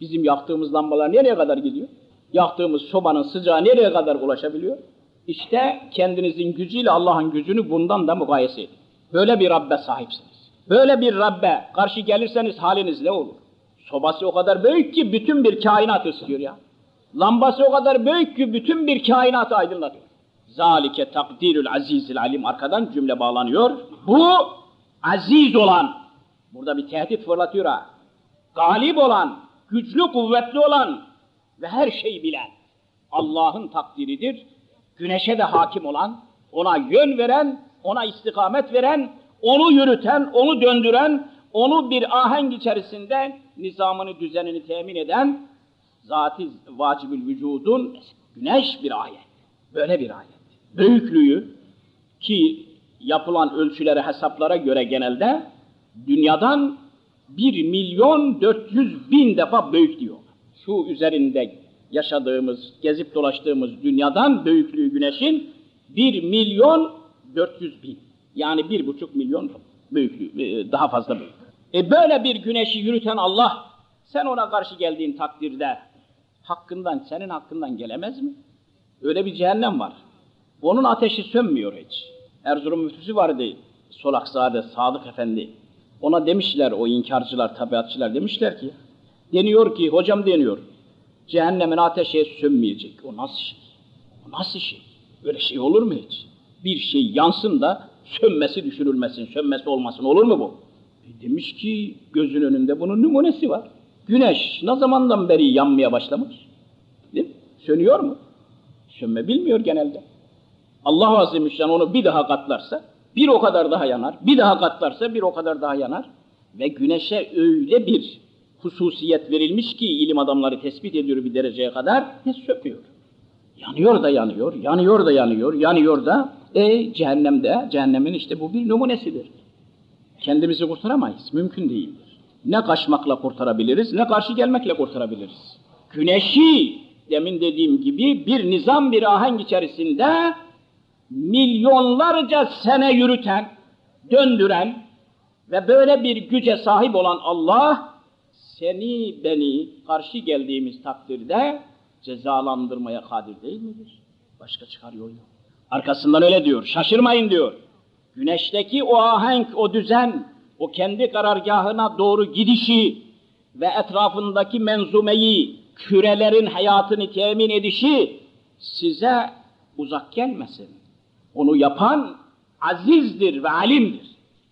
Bizim yaktığımız lambalar nereye kadar gidiyor? Yaktığımız sobanın sıcağı nereye kadar ulaşabiliyor? İşte kendinizin gücüyle Allah'ın gücünü bundan da mukayese edin. Böyle bir Rabbe sahipsiniz. Böyle bir Rabbe karşı gelirseniz haliniz ne olur? Sobası o kadar büyük ki bütün bir kainat ısıtıyor ya. Lambası o kadar büyük ki bütün bir kainatı aydınlatıyor. Zalike takdirül azizil alim arkadan cümle bağlanıyor. Bu aziz olan, burada bir tehdit fırlatıyor ha. Galip olan, güçlü kuvvetli olan ve her şeyi bilen Allah'ın takdiridir. Güneşe de hakim olan, ona yön veren, ona istikamet veren, onu yürüten, onu döndüren, onu bir ahenk içerisinde nizamını, düzenini temin eden zati vacibül vücudun güneş bir ayet. Böyle bir ayet. Büyüklüğü ki yapılan ölçülere, hesaplara göre genelde dünyadan 1 milyon 400 bin defa büyük diyor. Şu üzerinde yaşadığımız, gezip dolaştığımız dünyadan büyüklüğü güneşin 1 milyon 400 bin. Yani bir buçuk milyon büyüklüğü, e, daha fazla büyük. E böyle bir güneşi yürüten Allah, sen ona karşı geldiğin takdirde hakkından, senin hakkından gelemez mi? Öyle bir cehennem var. Onun ateşi sönmüyor hiç. Erzurum müftüsü vardı, Solaksade Sadık Efendi. Ona demişler o inkarcılar, tabiatçılar demişler ki, deniyor ki, hocam deniyor, cehennemin ateşi sönmeyecek. O nasıl şey? O nasıl şey? Öyle şey olur mu hiç? Bir şey yansın da sönmesi düşürülmesin, sönmesi olmasın olur mu bu? E demiş ki gözün önünde bunun numunesi var. Güneş ne zamandan beri yanmaya başlamış? Değil mi? Sönüyor mu? Sönme bilmiyor genelde. Allah Azimüşşan onu bir daha katlarsa bir o kadar daha yanar, bir daha katlarsa bir o kadar daha yanar ve güneşe öyle bir hususiyet verilmiş ki ilim adamları tespit ediyor bir dereceye kadar hiç sönmüyor. Yanıyor da yanıyor, yanıyor da yanıyor, yanıyor da e cehennemde, cehennemin işte bu bir numunesidir. Kendimizi kurtaramayız, mümkün değildir. Ne kaçmakla kurtarabiliriz, ne karşı gelmekle kurtarabiliriz. Güneşi, demin dediğim gibi bir nizam, bir ahenk içerisinde milyonlarca sene yürüten, döndüren ve böyle bir güce sahip olan Allah, seni, beni karşı geldiğimiz takdirde cezalandırmaya kadir değil midir? Başka çıkar yol yok. Arkasından öyle diyor, şaşırmayın diyor. Güneşteki o ahenk, o düzen, o kendi karargahına doğru gidişi ve etrafındaki menzumeyi, kürelerin hayatını temin edişi size uzak gelmesin. Onu yapan azizdir ve alimdir.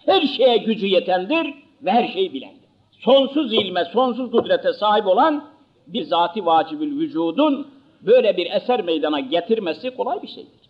Her şeye gücü yetendir ve her şeyi bilendir. Sonsuz ilme, sonsuz kudrete sahip olan bir zati vacibül vücudun böyle bir eser meydana getirmesi kolay bir şeydir.